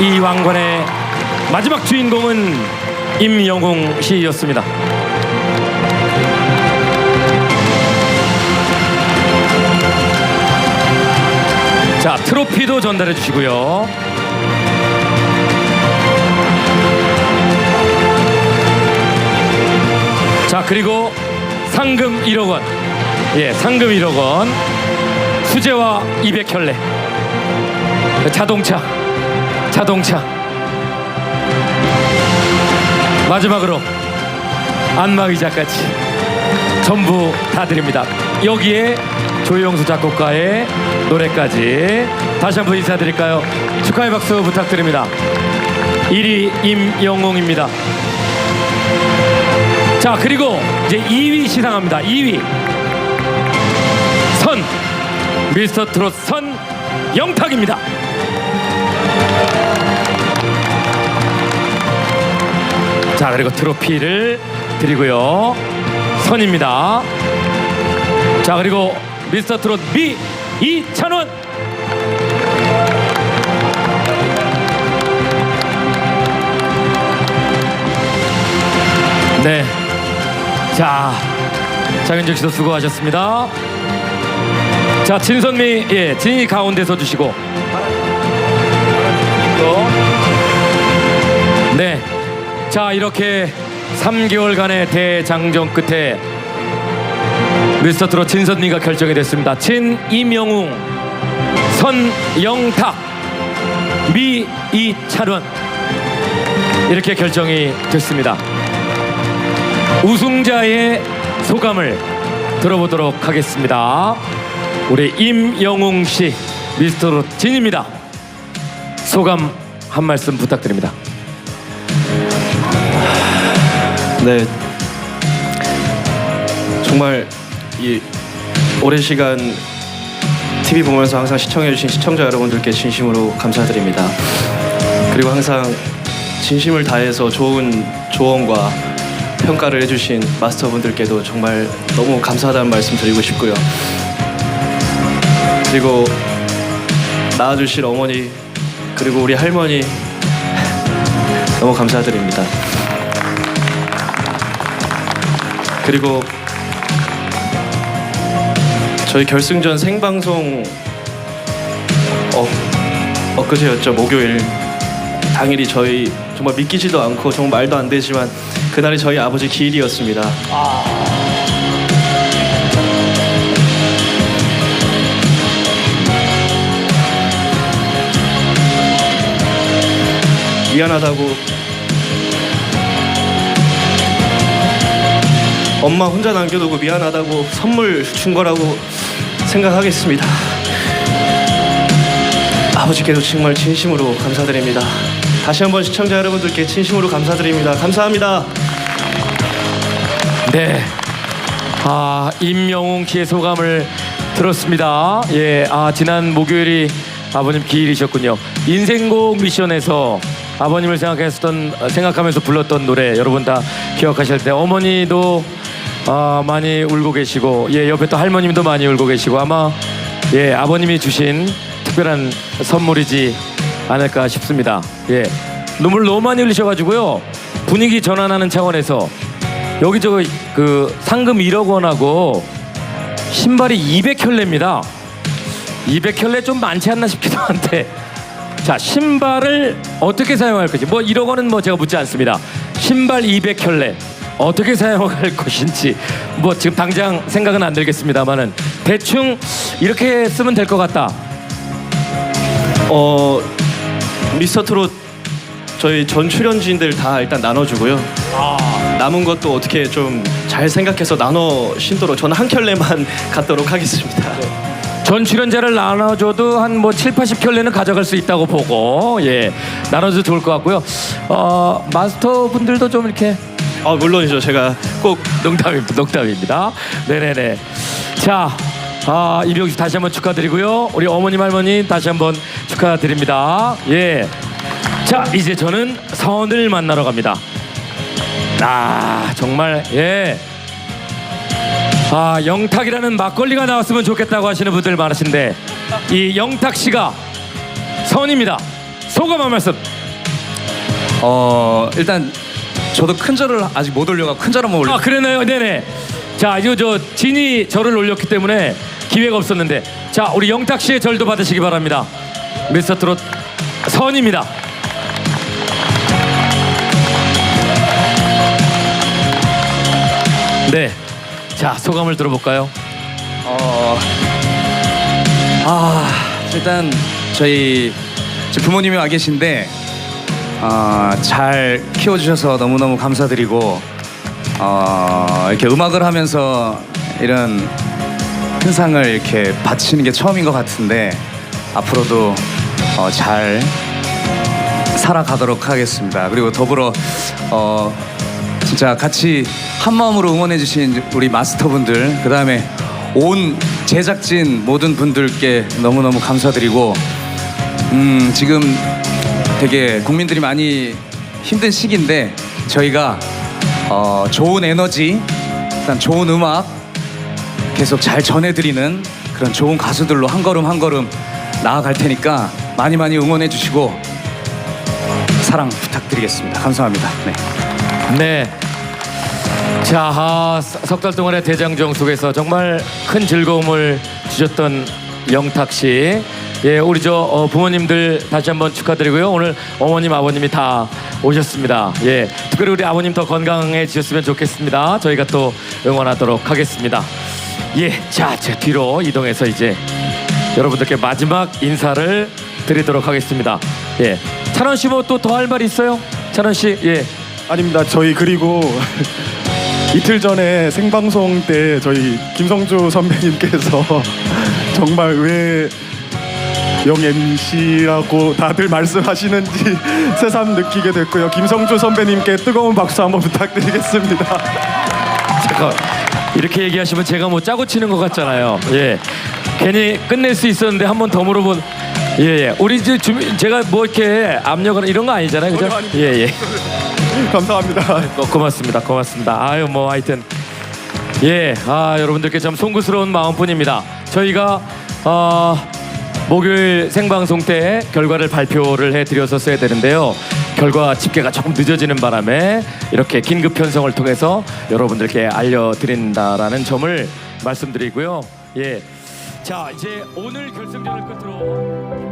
이 왕관의 마지막 주인공은 임영웅 씨였습니다. 자, 트로피도 전달해 주시고요. 자, 그리고 상금 1억 원. 예, 상금 1억 원. 수제와 200켤레. 자동차. 자동차. 마지막으로 안마의자까지 전부 다 드립니다. 여기에 조영수 작곡가의 노래까지 다시 한번 인사드릴까요? 축하의 박수 부탁드립니다. 1위 임영웅입니다. 자 그리고 이제 2위 시상합니다. 2위 선 미스터 트롯 선 영탁입니다. 자 그리고 트로피를 드리고요. 선입니다. 자 그리고 미스터 트롯 미 이찬원. 네 자 장윤정 씨도 수고하셨습니다. 자 진선미 예 진이 가운데 서주시고. 또 네. 자, 이렇게 3개월간의 대장정 끝에 미스터 트롯 진선미가 결정이 됐습니다. 진 이명웅, 선영탁, 미 이찬원 이렇게 결정이 됐습니다. 우승자의 소감을 들어보도록 하겠습니다. 우리 임영웅 씨, 미스터 트롯 진입니다. 소감 한 말씀 부탁드립니다. 네. 정말 이 오랜 시간 TV 보면서 항상 시청해주신 시청자 여러분들께 진심으로 감사드립니다. 그리고 항상 진심을 다해서 좋은 조언과 평가를 해주신 마스터분들께도 정말 너무 감사하다는 말씀 드리고 싶고요. 그리고 낳아주실 어머니 그리고 우리 할머니 너무 감사드립니다. 그리고 저희 결승전 생방송 어, 엊그제였죠 목요일 당일이 저희 정말 믿기지도 않고 정말 말도 안 되지만 그날이 저희 아버지 기일이었습니다. 미안하다고 엄마 혼자 남겨두고 미안하다고 선물 준 거라고 생각하겠습니다. 아버지께도 정말 진심으로 감사드립니다. 다시 한번 시청자 여러분들께 진심으로 감사드립니다. 감사합니다. 네. 아, 임영웅 씨의 소감을 들었습니다. 예, 아, 지난 목요일이 아버님 기일이셨군요. 인생곡 미션에서 아버님을 생각했던, 어, 생각하면서 불렀던 노래 여러분 다 기억하실 때 어머니도 아, 많이 울고 계시고, 예, 옆에 또 할머님도 많이 울고 계시고, 아마, 예, 아버님이 주신 특별한 선물이지 않을까 싶습니다. 예. 눈물 너무 많이 흘리셔가지고요. 분위기 전환하는 차원에서 여기 저거 그 상금 1억 원하고 신발이 200켤레입니다. 200켤레 좀 많지 않나 싶기도 한데 자 신발을 어떻게 사용할 것인지 뭐 1억 원은 뭐 제가 묻지 않습니다. 신발 200켤레 어떻게 사용할 것인지 뭐 지금 당장 생각은 안 들겠습니다만은 대충 이렇게 쓰면 될 것 같다. 어 미스터 트롯 저희 전 출연진들 다 일단 나눠주고요. 남은 것도 어떻게 좀 잘 생각해서 나눠 신도록 저는 한 켤레만 갖도록 하겠습니다. 전 출연자를 나눠줘도 한 뭐 7, 80켤레는 가져갈 수 있다고 보고 예 나눠도 좋을 것 같고요. 어 마스터 분들도 좀 이렇게 아 물론이죠. 제가 꼭 농담입니다. 농담입니다. 네네네. 자, 아, 이병씨 다시 한번 축하드리고요. 우리 어머님 할머니 다시 한번 축하드립니다. 예. 자, 이제 저는 선을 만나러 갑니다. 아, 정말 예. 아, 영탁이라는 막걸리가 나왔으면 좋겠다고 하시는 분들 많으신데 이 영탁 씨가 선입니다. 소감 한 말씀. 어 일단 저도 큰 절을 아직 못 올려가 큰절 한번 올려. 아 그러네요. 네네. 자 이거 저 진이 절을 올렸기 때문에 기회가 없었는데 자 우리 영탁 씨의 절도 받으시기 바랍니다. 미스터 트롯 선입니다. 네. 자 소감을 들어볼까요? 어, 아 일단 저희 제 부모님이 와 계신데 아, 잘 키워주셔서 너무 너무 감사드리고 어, 이렇게 음악을 하면서 이런 큰 상을 이렇게 바치는 게 처음인 것 같은데 앞으로도 어, 잘 살아가도록 하겠습니다. 그리고 더불어 어, 진짜 같이 한 마음으로 응원해 주신 우리 마스터분들, 그 다음에 온 제작진 모든 분들께 너무너무 감사드리고, 음, 지금 되게 국민들이 많이 힘든 시기인데 저희가 어, 좋은 에너지, 일단 좋은 음악 계속 잘 전해드리는 그런 좋은 가수들로 한 걸음 한 걸음 나아갈 테니까 많이 많이 응원해 주시고 사랑 부탁드리겠습니다. 감사합니다. 네. 네. 자, 아, 석달 동안의 대장정 속에서 정말 큰 즐거움을 주셨던 영탁 씨. 예, 우리 저 어, 부모님들 다시 한번 축하드리고요. 오늘 어머님, 아버님이 다 오셨습니다. 예, 특별히 우리 아버님 더 건강해지셨으면 좋겠습니다. 저희가 또 응원하도록 하겠습니다. 예, 자, 제 뒤로 이동해서 이제 여러분들께 마지막 인사를 드리도록 하겠습니다. 예, 찬원 씨 뭐 또 더 할 말 있어요? 찬원 씨, 예. 아닙니다. 저희 그리고 이틀 전에 생방송 때 저희 김성주 선배님께서 정말 왜 영 MC라고 다들 말씀하시는지 새삼 느끼게 됐고요. 김성주 선배님께 뜨거운 박수 한번 부탁드리겠습니다. 잠깐 이렇게 얘기하시면 제가 뭐 짜고 치는 것 같잖아요. 예, 괜히 끝낼 수 있었는데 한 번 더 물어본. 예 예, 우리 이제 주민 제가 뭐 이렇게 압력을 이런 거 아니잖아요, 그죠? 아닙니다. 예예, 감사합니다. 고, 고맙습니다, 고맙습니다. 아유 뭐 하여튼 예, 아 여러분들께 참 송구스러운 마음뿐입니다. 저희가 어, 목요일 생방송 때 결과를 발표를 해드렸었어야 되는데요. 결과 집계가 조금 늦어지는 바람에 이렇게 긴급 편성을 통해서 여러분들께 알려드린다라는 점을 말씀드리고요. 예, 자 이제 오늘 결승전을 끝으로.